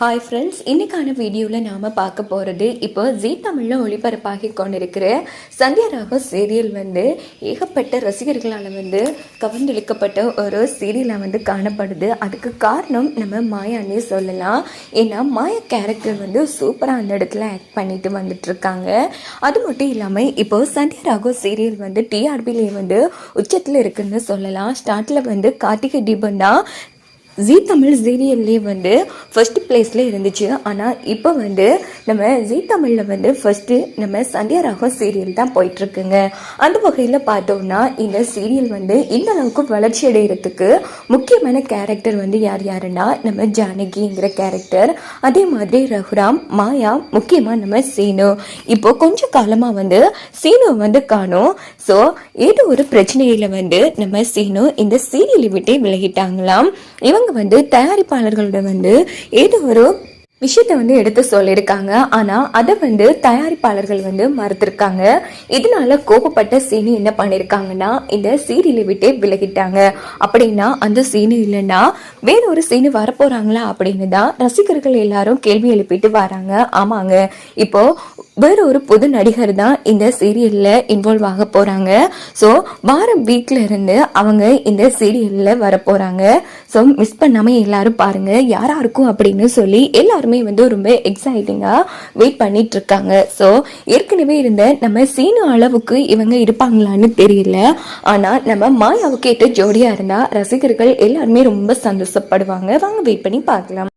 Hi friends இன்னைக்கான வீடியோவில் நாம் பார்க்க போகிறது இப்போ ஜி தமிழில் ஒளிபரப்பாகி கொண்டிருக்கிற சந்தியா ராகவ் சீரியல் வந்து ஏகப்பட்ட ரசிகர்களால் வந்து கவர்ந்தெழுக்கப்பட்ட ஒரு சீரியலாக வந்து காணப்படுது. அதுக்கு காரணம் நம்ம மாயான்னே சொல்லலாம். ஏன்னா மாயா கேரக்டர் வந்து சூப்பராக அந்த இடத்துல ஆக்ட் பண்ணிட்டு வந்துட்டுருக்காங்க. அது மட்டும் இல்லாமல் இப்போ சந்தியா ராகவ் சீரியல் வந்து டிஆர்பிலே வந்து உச்சத்தில் இருக்குதுன்னு சொல்லலாம். ஸ்டார்ட்டில் வந்து கார்த்திகை தீபம் தான் ஜீ தமிழ் சீரியல்லே வந்து ஃபஸ்ட் பிளேஸில் இருந்துச்சு. ஆனால் இப்போ வந்து நம்ம ஜீ தமிழில் வந்து ஃபஸ்ட்டு நம்ம சந்தியா ராகம் சீரியல் தான் போயிட்டுருக்குங்க. அந்த வகையில் பார்த்தோம்னா இந்த சீரியல் வந்து இந்த அளவுக்கு வளர்ச்சி அடைகிறதுக்கு முக்கியமான கேரக்டர் வந்து யார் யாருன்னா நம்ம ஜானகிங்கிற கேரக்டர் அதே மாதிரி ரகுராம் மாயா முக்கியமாக நம்ம சீனு. இப்போ கொஞ்சம் காலமாக வந்து சீனு வந்து காணும். ஸோ ஏதோ ஒரு பிரச்சனையில் வந்து நம்ம சீனு இந்த சீரியலை விட்டே விலகிட்டாங்களாம். இவங்க வந்து தயாரிப்பாளர்களோட வந்து ஏதோ ஒரு விஷயத்த வந்து எடுத்து சொல்லியிருக்காங்க. ஆனால் அதை வந்து தயாரிப்பாளர்கள் வந்து மறுத்திருக்காங்க. இதனால கோபப்பட்ட சீனு என்ன பண்ணியிருக்காங்கன்னா இந்த சீரியலை விட்டே விலகிட்டாங்க. அப்படின்னா அந்த சீனு இல்லைன்னா வேற ஒரு சீனு வரப்போறாங்களா அப்படின்னு தான் ரசிகர்கள் எல்லாரும் கேள்வி எழுப்பிட்டு வராங்க. ஆமாங்க. இப்போ வேற ஒரு புது நடிகர் தான் இந்த சீரியல்ல இன்வால்வ் ஆக போறாங்க. ஸோ வாரம் வீக்ல இருந்து அவங்க இந்த சீரியல்ல வரப்போகிறாங்க ஸோ மிஸ் பண்ணாம எல்லாரும் பாருங்க யாரா இருக்கும் அப்படின்னு சொல்லி எல்லாரும் வந்து ரொம்ப எக்ஸைட்டிங்காக வெயிட் பண்ணிட்டு இருக்காங்க ஸோ ஏற்கனவே இருந்த நம்ம சீனு அளவுக்கு இவங்க இருப்பாங்களான்னு தெரியல. ஆனா நம்ம மாயாவுக்கு ஏற்ற ஜோடியாக இருந்தால் ரசிகர்கள் எல்லாருமே ரொம்ப சந்தோஷப்படுவாங்க. வாங்க வெயிட் பண்ணி பார்க்கலாம்.